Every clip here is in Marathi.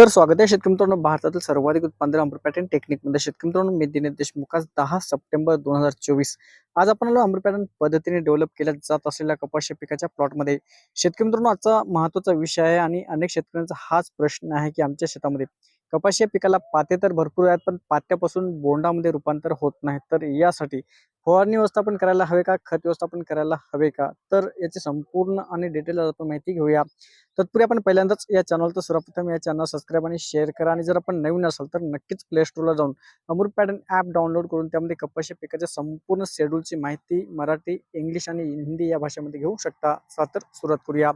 तर स्वागत आहे शेतकरी मित्रांनो. भारतातील सर्वाधिक उत्पादन अमृपॅटर्न टेक्निकमध्ये शेतकरी मित्रांनो मी दिनेश देशमुख. आज दहा सप्टेंबर दोन हजार चोवीस. आज आपण आलो पद्धतीने डेव्हलप केल्या जात असलेल्या कपाशी पिकाच्या प्लॉटमध्ये शेतकरी मित्रांनो आजचा महत्त्वाचा विषय आहे आणि अनेक शेतकऱ्यांचा हाच प्रश्न आहे की आमच्या शेतामध्ये कपाशी या पिकाला पाते तर भरपूर आहेत पण पात्यापासून बोंडामध्ये रूपांतर होत नाही. तर यासाठी फवारणी व्यवस्थापन करायला हवे का? खत व्यवस्थापन करायला हवे का? तर याची संपूर्ण आणि डिटेल आपण माहिती घेऊया. तत्पूर्वी आपण पहिल्यांदाच या चॅनलचं सर्वप्रथम या चॅनल सबस्क्राईब आणि शेअर करा. आणि जर आपण नवीन असाल तर नक्कीच प्ले स्टोरला जाऊन अमृत पॅटर्न ॲप डाउनलोड करून त्यामध्ये कपाशी पिकाच्या संपूर्ण शेड्यूलची माहिती मराठी इंग्लिश आणि हिंदी या भाषेमध्ये घेऊ शकता. सा तर सुरुवात करूया.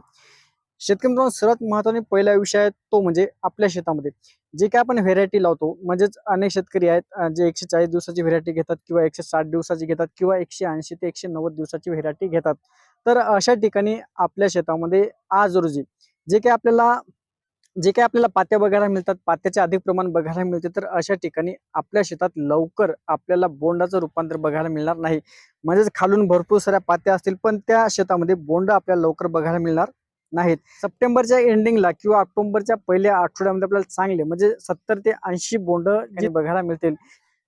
शेतकरी मित्रांनो सर्वात महत्वाने पहिला विषय आहे तो म्हणजे आपल्या शेतामध्ये. जे काय आपण व्हेरायटी लावतो म्हणजेच अनेक शेतकरी आहेत जे एकशे चाळीस दिवसाची व्हेरायटी घेतात किंवा एकशे साठ दिवसाची घेतात किंवा एकशे ऐंशी ते एकशे नव्वद दिवसाची व्हेरायटी घेतात. तर अशा ठिकाणी आपल्या शेतामध्ये आज रोजी जे काही आपल्याला जे काही आपल्याला पात्या बघायला मिळतात पात्याचे अधिक प्रमाण बघायला मिळते तर अशा ठिकाणी आपल्या शेतात लवकर आपल्याला बोंडाचं रूपांतर बघायला मिळणार नाही. म्हणजेच खालून भरपूर साऱ्या पात्या असतील पण त्या शेतामध्ये बोंड आपल्याला लवकर बघायला मिळणार नाहीत. सप्टेंबरच्या एंडिंगला किंवा ऑक्टोबरच्या पहिल्या आठवड्यामध्ये आपल्याला चांगले म्हणजे सत्तर ते ऐंशी बोंड जे बघायला मिळतील.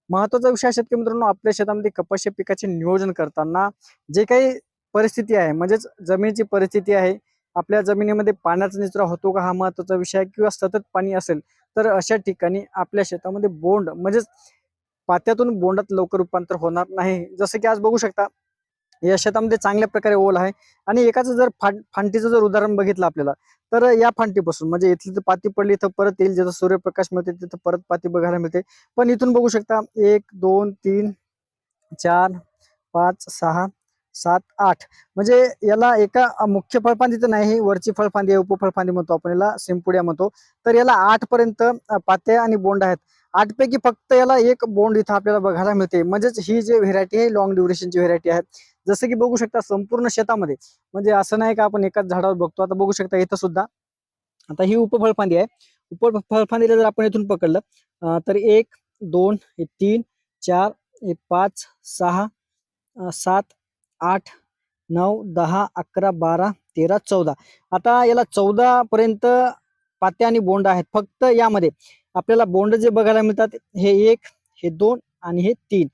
महत्त्वाचा विषय शेतकरी मित्रांनो आपल्या शेतामध्ये कपाशी पिकाचे नियोजन करताना जे काही परिस्थिती आहे म्हणजेच जमिनीची परिस्थिती आहे आपल्या जमिनीमध्ये पाण्याचा निचरा होतो का हा महत्त्वाचा विषय आहे किंवा सतत पाणी असेल तर अशा ठिकाणी आपल्या शेतामध्ये बोंड म्हणजेच पात्यातून बोंडात लवकर रूपांतर होणार नाही. जसं की आज बघू शकता या शेतामध्ये चांगल्या प्रकारे ओल आहे. आणि एकाच जर फांटीचं जर उदाहरण बघितलं आपल्याला तर या फांटीपासून म्हणजे इथली तर पाती पडली इथं परत येईल जिथं सूर्यप्रकाश मिळते तिथं परत पाती बघायला मिळते पण इथून बघू शकता एक दोन तीन चार पाच सहा सात आठ. म्हणजे याला एका मुख्य फळफांदी तर नाही वरची फळफांदी आहे उपफळफांदी म्हणतो आपण याला सिंपुड्या म्हणतो. तर याला आठ पर्यंत पात्या आणि बोंड आहेत. आठ पैकी फक्त याला एक बोंड इथं आपल्याला बघायला मिळते म्हणजेच ही जी व्हेरायटी आहे लॉंग ड्युरेशनची व्हेरायटी आहे जसं की बघू शकता संपूर्ण शेतामध्ये म्हणजे असं नाही का आपण एकाच झाडावर बघतो. आता बघू शकता इथं सुद्धा. आता ही उपफळफांदी आहे. उपफळफांदीला जर आपण इथून पकडलं तर एक दोन तीन चार पाच सहा सात आठ नऊ दहा अकरा बारा तेरा चौदा. आता याला चौदा पर्यंत पात्या आणि बोंड आहेत. फक्त यामध्ये आपल्याला बोंड जे बघायला मिळतात हे एक हे दोन आणि हे तीन.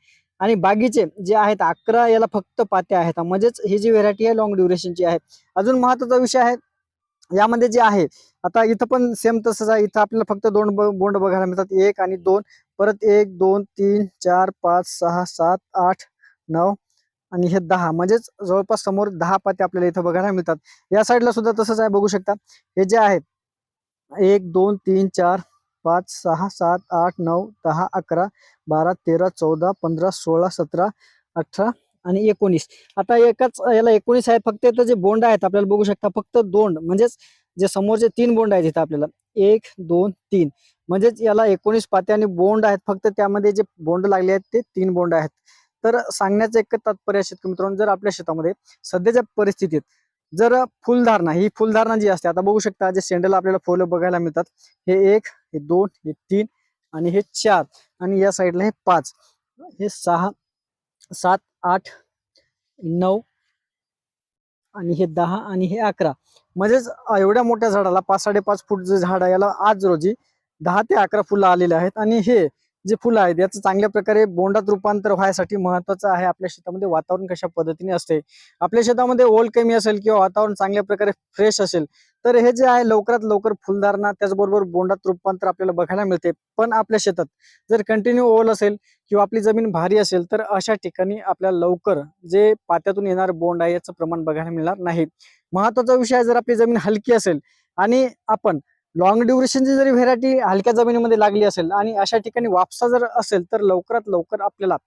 आणि बाकीचे जे आहेत अकरा याला फक्त पात्या आहेत. म्हणजेच ही जी व्हेरायटी आहे लॉंग ड्युरेशनची आहे. अजून महत्त्वाचा विषय आहे यामध्ये जे आहे आता इथं पण सेम तसंच आहे. इथं आपल्याला फक्त दोन ब- बोंड बघायला मिळतात. एक आणि दोन. परत एक दोन तीन चार पाच सहा सात आठ नऊ आणि हे दहा. म्हणजेच जवळपास समोर दहा पाते आपल्याला इथं बघायला मिळतात. या साईडला सुद्धा तसंच आहे बघू शकता. हे जे आहेत एक दोन तीन चार पाच सहा सात आठ नऊ दहा अकरा बारा तेरा चौदा पंधरा सोळा सतरा अठरा आणि एकोणीस. आता एकाच याला एकोणीस आहे फक्त इथं जे बोंड आहेत आपल्याला बघू शकता फक्त दोन म्हणजेच जे समोरचे तीन बोंड आहेत इथं आपल्याला. एक दोन तीन. म्हणजेच याला एकोणीस पाते आणि बोंड आहेत फक्त त्यामध्ये जे बोंड लागले आहेत ते तीन बोंड आहेत. तर सांगण्याचं एक तात्पर्य आहे शेतकरी मित्रांनो जर आपल्या शेतामध्ये सध्याच्या परिस्थितीत जर फुलधारणा ही फुलधारणा जी असते आता बघू शकता जे सेंडल आपल्याला फुलं बघायला मिळतात हे एक हे दोन हे तीन आणि हे चार आणि या साईडला हे पाच. हे सहा सात आठ नऊ आणि हे दहा आणि हे अकरा. म्हणजेच एवढ्या मोठ्या झाडाला पाच साडेपाच फूट जे झाड आहे याला आज रोजी दहा ते अकरा फुलं आलेले आहेत. आणि हे जे फुलं आहेत याचं चांगल्या प्रकारे बोंडात रूपांतर व्हायसाठी महत्वाचं आहे आपल्या शेतामध्ये वातावरण कशा पद्धतीने असते. आपल्या शेतामध्ये ओल कमी असेल किंवा वातावरण चांगल्या प्रकारे फ्रेश असेल तर हे जे आहे लवकरात लवकर फुलधारणा त्याचबरोबर बोंडात रूपांतर आपल्याला बघायला मिळते. पण आपल्या शेतात जर कंटिन्यू ओल असेल किंवा आपली जमीन भारी असेल तर अशा ठिकाणी आपल्याला लवकर जे पात्यातून येणार बोंड आहे याचं प्रमाण बघायला मिळणार नाही. महत्त्वाचा विषय जर आपली जमीन हलकी असेल आणि आपण लॉंग ड्युरेशनची जरी व्हेरायटी हलक्या जमिनीमध्ये लागली असेल आणि अशा ठिकाणी वापसा जर असेल तर लवकरात लवकर आपल्याला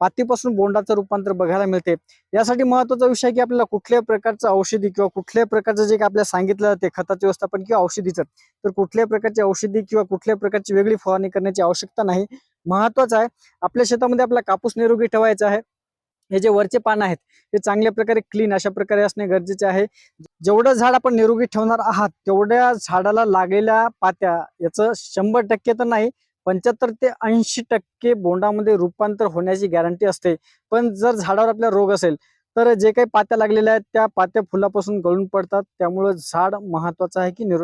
पातीपासून बोंडाचं रूपांतर बघायला मिळते. यासाठी महत्त्वाचा विषय आहे की आपल्याला कुठल्याही प्रकारचं औषधी किंवा कुठल्याही प्रकारचं जे काही आपल्याला सांगितलं जाते खताचे व्यवस्थापन किंवा औषधीचं. तर कुठल्याही प्रकारची औषधी किंवा कुठल्याही प्रकारची वेगळी फवारणी करण्याची आवश्यकता नाही. महत्वाचं आहे आपल्या शेतामध्ये आपला कापूस निरोगी ठेवायचा आहे. हे जे वरचे पान आहेत हे चांगल्या प्रकारे क्लीन अशा प्रकारे असणे गरजेचे आहे. जेवढं झाड आपण निरोगी ठेवणार आहात तेवढ्या झाडाला लागलेल्या पात्या याचं शंभर टक्के तर नाही पंच्याहत्तर ते ऐंशी टक्के बोंडामध्ये रूपांतर होण्याची गॅरंटी असते. पण जर झाडावर आपल्या रोग असेल तर जे काही पात्या लागलेल्या आहेत त्या पात्या फुलापासून गळून पडतात. त्यामुळं झाड महत्वाचं आहे की निरोगी